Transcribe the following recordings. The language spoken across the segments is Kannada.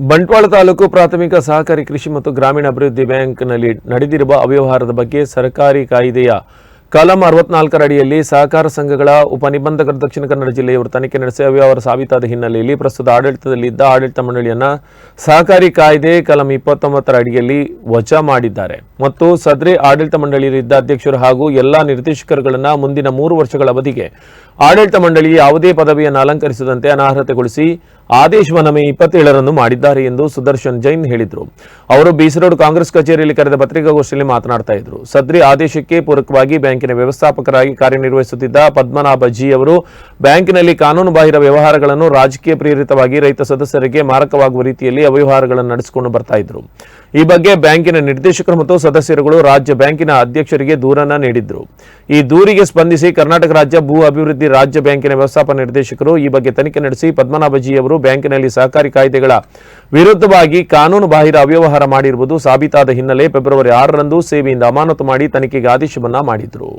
ಬಂಟ್ವಾಳ ತಾಲೂಕು ಪ್ರಾಥಮಿಕ ಸಹಕಾರಿ ಕೃಷಿ ಮತ್ತು ಗ್ರಾಮೀಣ ಅಭಿವೃದ್ಧಿ ಬ್ಯಾಂಕ್ನಲ್ಲಿ ನಡೆದಿರುವ ಅವ್ಯವಹಾರದ ಬಗ್ಗೆ ಸರ್ಕಾರಿ ಕಾಯ್ದೆಯ ಕಲಂ ಅರವತ್ನಾಲ್ಕರ ಅಡಿಯಲ್ಲಿ ಸಹಕಾರ ಸಂಘಗಳ ಉಪನಿಬಂಧಕರು ದಕ್ಷಿಣ ಕನ್ನಡ ಜಿಲ್ಲೆಯವರು ತನಿಖೆ ನಡೆಸಿ ಅವ್ಯವಹಾರ ಸಾಬೀತಾದ ಹಿನ್ನೆಲೆಯಲ್ಲಿ ಪ್ರಸ್ತುತ ಆಡಳಿತದಲ್ಲಿದ್ದ ಆಡಳಿತ ಮಂಡಳಿಯನ್ನ ಸಹಕಾರಿ ಕಾಯ್ದೆ ಕಲಂ ಇಪ್ಪತ್ತೊಂಬತ್ತರ ಅಡಿಯಲ್ಲಿ ವಜಾ ಮಾಡಿದ್ದಾರೆ. ಮತ್ತು ಸದ್ರಿ ಆಡಳಿತ ಮಂಡಳಿಯಲ್ಲಿದ್ದ ಅಧ್ಯಕ್ಷರು ಹಾಗೂ ಎಲ್ಲಾ ನಿರ್ದೇಶಕರುಗಳನ್ನು ಮುಂದಿನ ಮೂರು ವರ್ಷಗಳ ಅವಧಿಗೆ ಆಡಳಿತ ಮಂಡಳಿ ಯಾವುದೇ ಪದವಿಯನ್ನು ಅಲಂಕರಿಸದಂತೆ ಅನರ್ಹತೆಗೊಳಿಸಿ ಆದೇಶವನ್ನು ಮೇ ಇಪ್ಪತ್ತೇಳರಂದು ಮಾಡಿದ್ದಾರೆ ಎಂದು ಸುದರ್ಶನ್ ಜೈನ್ ಹೇಳಿದರು. ಅವರು ಬೀಸರೋಡ್ ಕಾಂಗ್ರೆಸ್ ಕಚೇರಿಯಲ್ಲಿ ಕರೆದ ಪತ್ರಿಕಾಗೋಷ್ಠಿಯಲ್ಲಿ ಮಾತನಾಡ್ತಾ ಇದ್ರು. ಸದ್ರಿ ಆದೇಶಕ್ಕೆ ಪೂರಕವಾಗಿ ಬ್ಯಾಂಕಿನ ವ್ಯವಸ್ಥಾಪಕರಾಗಿ ಕಾರ್ಯನಿರ್ವಹಿಸುತ್ತಿದ್ದ ಪದ್ಮನಾಭ ಜಿ ಅವರು, ಬ್ಯಾಂಕಿನಲ್ಲಿ ಕಾನೂನುಬಾಹಿರ ವ್ಯವಹಾರಗಳನ್ನು ರಾಜಕೀಯ ಪ್ರೇರಿತವಾಗಿ ರೈತ ಸದಸ್ಯರಿಗೆ ಮಾರಕವಾಗುವ ರೀತಿಯಲ್ಲಿ ಅವ್ಯವಹಾರಗಳನ್ನು ನಡೆಸಿಕೊಂಡು ಬರ್ತಾ ಇದ್ರು. ಈ ಬಗ್ಗೆ ಬ್ಯಾಂಕಿನ ನಿರ್ದೇಶಕರು ಮತ್ತು ಸದಸ್ಯರುಗಳು ರಾಜ್ಯ ಬ್ಯಾಂಕಿನ ಅಧ್ಯಕ್ಷರಿಗೆ ದೂರನ್ನ ನೀಡಿದ್ರು. ಈ ದೂರಿಗೆ ಸ್ಪಂದಿಸಿ ಕರ್ನಾಟಕ ರಾಜ್ಯ ಭೂ ಅಭಿವೃದ್ಧಿ ರಾಜ್ಯ ಬ್ಯಾಂಕಿನ ವ್ಯವಸ್ಥಾಪನಾ ನಿರ್ದೇಶಕರು ಈ ಬಗ್ಗೆ ತನಿಖೆ ನಡೆಸಿ ಪದ್ಮನಾಭಜಿ ಅವರು ಬ್ಯಾಂಕಿನಲ್ಲಿ ಸಹಕಾರಿ ಕಾಯ್ದೆಗಳ ವಿರುದ್ಧವಾಗಿ ಕಾನೂನು ಬಾಹಿರ ಅವ್ಯವಹಾರ ಮಾಡಿರುವುದು ಸಾಬೀತಾದ ಹಿನ್ನೆಲೆ ಫೆಬ್ರವರಿ ಆರರಂದು ಸೇವೆಯಿಂದ ಅಮಾನತು ಮಾಡಿ ತನಿಖೆಗೆ ಆದೇಶವನ್ನ ಮಾಡಿದ್ರು.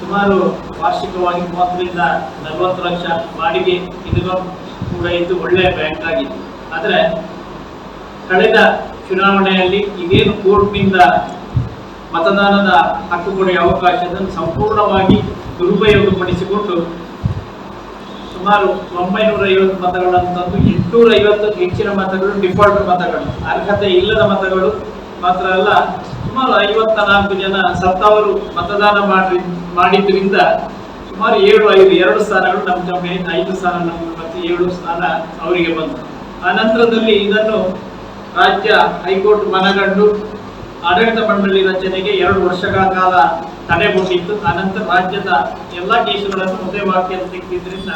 ಸುಮಾರು ವಾರ್ಷಿಕವಾಗಿ ಮೂವತ್ತರಿಂದ ನಲವತ್ತು ಲಕ್ಷ ಬಾಡಿಗೆ ಇದು ಕೂಡ ಇದ್ದು ಒಳ್ಳೆಯ ಬ್ಯಾಂಕ್ ಆಗಿತ್ತು ಆದರೆ, ಕಳೆದ ಚುನಾವಣೆಯಲ್ಲಿ ಇದೇನು ಕೋರ್ಟ್ನಿಂದ ಮತದಾನದ ಹಕ್ಕು ಕೊಡುವ ಅವಕಾಶವನ್ನು ಸಂಪೂರ್ಣವಾಗಿ ದುರುಪಯೋಗಪಡಿಸಿಕೊಂಡು ಸುಮಾರು ಒಂಬೈನೂರ ಐವತ್ತು ಮತಗಳನ್ನು ತಂದು ಎಂಟುನೂರ ಐವತ್ತು ಹೆಚ್ಚಿನ ಮತಗಳು ಡಿಫಾಲ್ಟ್ ಮತಗಳು. ಅರ್ಹತೆ ಇಲ್ಲದ ಮತಗಳು ಮಾತ್ರ ಅಲ್ಲ, ಸುಮಾರು ಐವತ್ತ ನಾಲ್ಕು ಜನ ಸತ್ತವರು ಮತದಾನ ಮಾಡಿ, ಮಾಡಿದ್ರಿಂದ ಸುಮಾರು ಏಳು, ಐದು, ಎರಡು ಸ್ಥಾನಗಳು ನಮ್ಮ ಜಮೆ ಐದು ಸ್ಥಾನ, ನಮ್ಮ ಮತ್ತು ಏಳು ಸ್ಥಾನ ಅವರಿಗೆ ಬಂತು. ಆ ನಂತರದಲ್ಲಿ ಇದನ್ನು ರಾಜ್ಯ ಹೈಕೋರ್ಟ್ ಮನಗಂಡು ಆಡಳಿತ ಮಂಡಳಿ ರಚನೆಗೆ ಎರಡು ವರ್ಷಗಳ ಕಾಲ ತಡೆಗೊಂಡಿತ್ತು ಅನಂತರ ರಾಜ್ಯದ ಎಲ್ಲ ಕೇಸುಗಳನ್ನು ಒಂದೇ ವಾಕ್ಯ ತೆಗೆದಿದ್ದರಿಂದ